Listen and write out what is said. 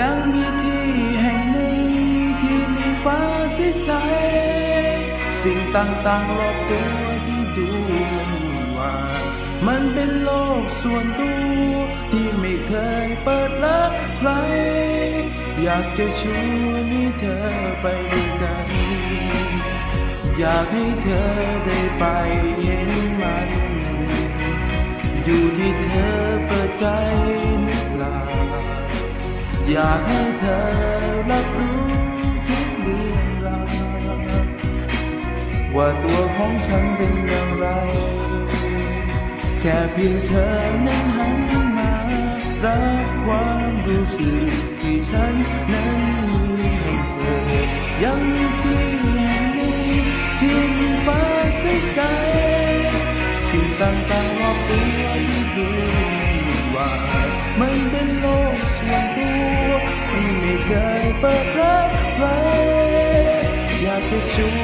ยังมีที่แห่งหนึ่งที่มีฟ้าใสๆสิ่งต่างๆรอบตัวที่ดูมันวุ่นวายมันเป็นโลกส่วนตัวที่ไม่เคยเปิดรับใคร อยากจะชวนให้เธอไปด้วยกัน อยากให้เธอได้ไปเห็นมัน อยู่ที่เธอเปิดใจ อยากให้เธอรับรู้ทุกเรื่องราวว่าตัวของฉันเป็นอย่างไร แค่เพียงเธอนั้นหันมารับความรู้สึกที่ฉันนั้นมีให้เธอยังที่แห่งนี้ที่มีฟ้าใสๆสิ่งต่างๆรอบตัวที่ดูไม่ว่ามัน เปิดรับใครอยากจะชวน